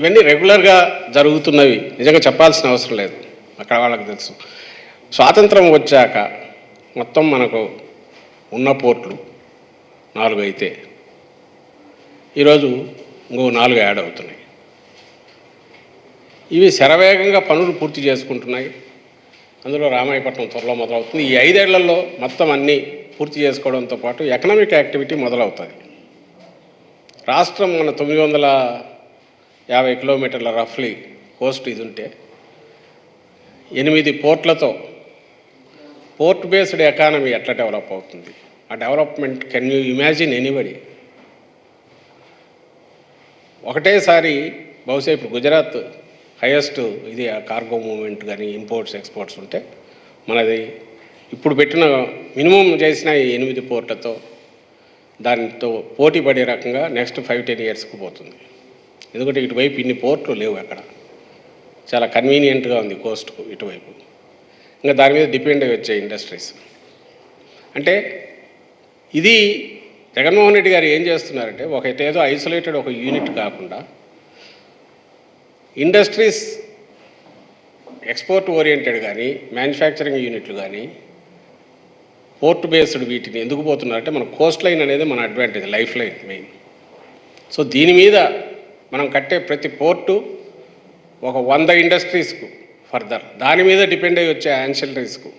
ఇవన్నీ రెగ్యులర్గా జరుగుతున్నవి. నిజంగా చెప్పాల్సిన అవసరం లేదు. అక్కడ వాళ్ళకి తెలుసు. స్వాతంత్రం వచ్చాక మొత్తం మనకు ఉన్న పోర్ట్లు నాలుగు అయితే ఈరోజు ఇంకో నాలుగు యాడ్ అవుతున్నాయి. ఇవి శరవేగంగా పనులు పూర్తి చేసుకుంటున్నాయి. అందులో రామాయపట్నం త్వరలో మొదలవుతుంది. ఈ ఐదేళ్ళలో మొత్తం అన్నీ పూర్తి చేసుకోవడంతో పాటు ఎకనామిక్ యాక్టివిటీ మొదలవుతుంది రాష్ట్రం మన తొమ్మిది వందల యాభై కిలోమీటర్ల రఫ్లీ కోస్ట్ ఇది ఉంటే ఎనిమిది పోర్ట్లతో పోర్ట్ బేస్డ్ ఎకానమీ ఎట్లా డెవలప్ అవుతుంది? ఆ development can you imagine anybody? ఒకటేసారి బహుశా ఇప్పుడు గుజరాత్ హయెస్ట్ ఇది కార్గో మూవ్మెంట్ కానీ ఇంపోర్ట్స్ ఎక్స్పోర్ట్స్ ఉంటే మనది ఇప్పుడు పెట్టిన మినిమం చేసిన ఎనిమిది పోర్ట్లతో దానితో పోటీ పడే రకంగా నెక్స్ట్ ఫైవ్ టెన్ ఇయర్స్కి పోతుంది. ఎందుకంటే ఇటువైపు ఇన్ని పోర్ట్లు లేవు అక్కడ. చాలా కన్వీనియంట్గా ఉంది కోస్ట్కు ఇటువైపు. ఇంకా దాని మీద డిపెండ్ అయ్యి వచ్చాయి ఇండస్ట్రీస్ అంటే ఇది జగన్మోహన్ రెడ్డి గారు ఏం చేస్తున్నారంటే ఏదో ఐసోలేటెడ్ ఒక యూనిట్ కాకుండా ఇండస్ట్రీస్ ఎక్స్పోర్ట్ ఓరియంటెడ్ కానీ మ్యానుఫ్యాక్చరింగ్ యూనిట్లు కానీ పోర్ట్ బేస్డ్ వీటిని ఎందుకు పోతున్నారంటే మన కోస్ట్ లైన్ అనేది మన advantage life line main so దీని మీద మనం కట్టే ప్రతి పోర్టు ఒక వంద ఇండస్ట్రీస్కు ఫర్దర్. దాని మీద డిపెండ్ అయ్యి వచ్చే యాన్షియలరీస్కు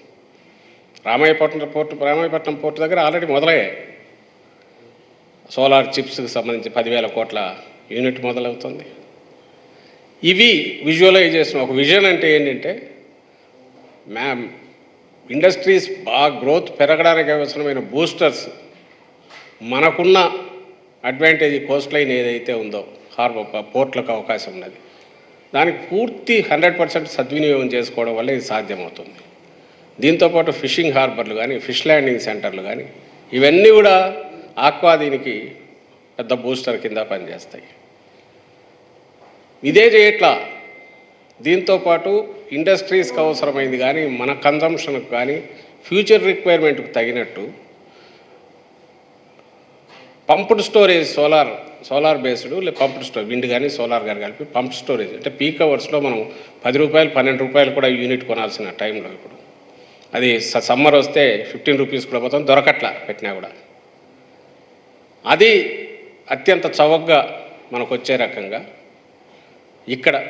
రామాయపట్నం పోర్టు రామాయపట్నం పోర్టు దగ్గర ఆల్రెడీ మొదలయ్యాయి. సోలార్ చిప్స్కి సంబంధించి పదివేల కోట్ల యూనిట్ మొదలవుతుంది. ఇవి విజువలైజేషన్ ఒక విజన్ అంటే ఏంటంటే మ్యామ్ ఇండస్ట్రీస్ బాగా గ్రోత్ పెరగడానికి అవసరమైన బూస్టర్స్ మనకున్న అడ్వాంటేజ్ కోస్ట్ లైన్ ఏదైతే ఉందో హార్బర్ పోర్ట్లకు అవకాశం ఉన్నది. దానికి పూర్తి హండ్రెడ్ పర్సెంట్ సద్వినియోగం చేసుకోవడం వల్ల ఇది సాధ్యమవుతుంది. దీంతోపాటు ఫిషింగ్ హార్బర్లు కానీ ఫిష్ ల్యాండింగ్ సెంటర్లు కానీ ఇవన్నీ కూడా ఆక్వా దీనికి పెద్ద బూస్టర్ కింద పనిచేస్తాయి. ఇదే చేయట్లా. దీంతో పాటు ఇండస్ట్రీస్కి అవసరమైంది కానీ మన కన్జంప్షన్కి కానీ ఫ్యూచర్ రిక్వైర్మెంట్కు తగినట్టు pumped storage solar solar based లే పంప్డ్ స్టోర్ విండ్ కానీ సోలార్ కానీ కలిపి పంప్డ్ స్టోరేజ్. అంటే పీక్ అవర్స్లో మనం పది రూపాయలు పన్నెండు రూపాయలు కూడా యూనిట్ కొనాల్సిన టైంలో ఇప్పుడు. అది స- సమ్మర్ వస్తే ఫిఫ్టీన్ రూపీస్ కూడా పోతాం దొరకట్లా పెట్టినా కూడా. అది అత్యంత చవకగా మనకు వచ్చే రకంగా ఇక్కడ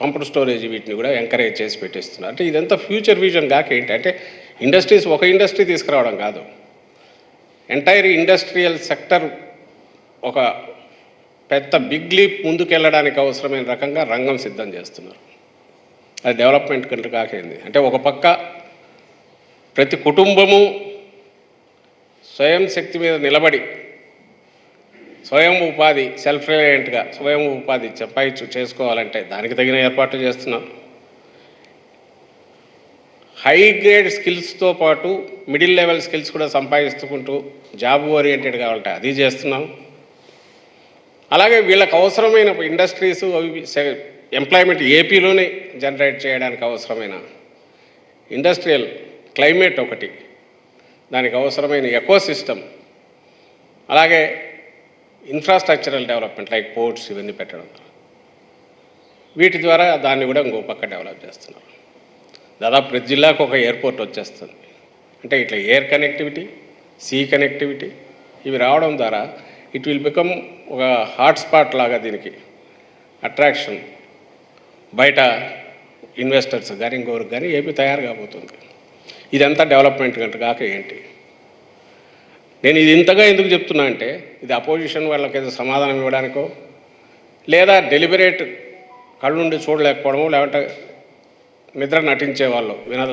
పంప్డ్ స్టోరేజ్ వీటిని కూడా ఎంకరేజ్ చేసి పెట్టేస్తున్నారు. అంటే ఇదంతా ఫ్యూచర్ విజన్ కాక ఏంటంటే ఇండస్ట్రీస్ ఒక ఇండస్ట్రీ తీసుకురావడం కాదు. ఎంటైర్ ఇండస్ట్రియల్ సెక్టర్ ఒక పెద్ద బిగ్ లీప్ ముందుకెళ్ళడానికి అవసరమైన రకంగా రంగం సిద్ధం చేస్తున్నారు. అది డెవలప్మెంట్ కంటే కాకైంది అంటే ఒక పక్క ప్రతి కుటుంబము స్వయం శక్తి మీద నిలబడి స్వయం ఉపాధి సెల్ఫ్ రిలయంట్గా స్వయం ఉపాధి చెప్పాయిచ్చు చేసుకోవాలంటే దానికి తగిన ఏర్పాట్లు చేస్తున్నాం హై గ్రేడ్ స్కిల్స్తో పాటు మిడిల్ లెవెల్ స్కిల్స్ కూడా సంపాదించుకుంటూ జాబ్ ఓరియంటెడ్ కావాలంటే అది చేస్తున్నాం. అలాగే వీళ్ళకి అవసరమైన ఇండస్ట్రీస్ అవి ఎంప్లాయ్మెంట్ ఏపీలోనే జనరేట్ చేయడానికి అవసరమైన ఇండస్ట్రియల్ క్లైమేట్ ఒకటి. దానికి అవసరమైన ఎకో సిస్టమ్ అలాగే ఇన్ఫ్రాస్ట్రక్చరల్ డెవలప్మెంట్ లైక్ పోర్ట్స్ ఇవన్నీ పెట్టడం. వీటి ద్వారా దాన్ని కూడా ఇంకో పక్క డెవలప్ చేస్తున్నారు. దాదాపు ప్రతి జిల్లాకు ఒక ఎయిర్పోర్ట్ వచ్చేస్తుంది. అంటే ఇట్లా ఎయిర్ కనెక్టివిటీ సీ కనెక్టివిటీ ఇవి రావడం ద్వారా ఇట్ విల్ బికమ్ ఒక హాట్స్పాట్ లాగా దీనికి అట్రాక్షన్ బయట ఇన్వెస్టర్స్ కానీ ఇంకొకరికి కానీ ఏపీ తయారు కాబోతుంది. ఇదంతా డెవలప్మెంట్ గంట కాక ఏంటి? నేను ఇది ఇంతగా ఎందుకు చెప్తున్నా అంటే ఇది అపోజిషన్ వాళ్ళకి ఏదో సమాధానం ఇవ్వడానికో లేదా డెలిబరేట్ కళ్ళుండి చూడలేకపోవడమో లేకుంటే నిద్ర నటించే వాళ్ళు వినోద.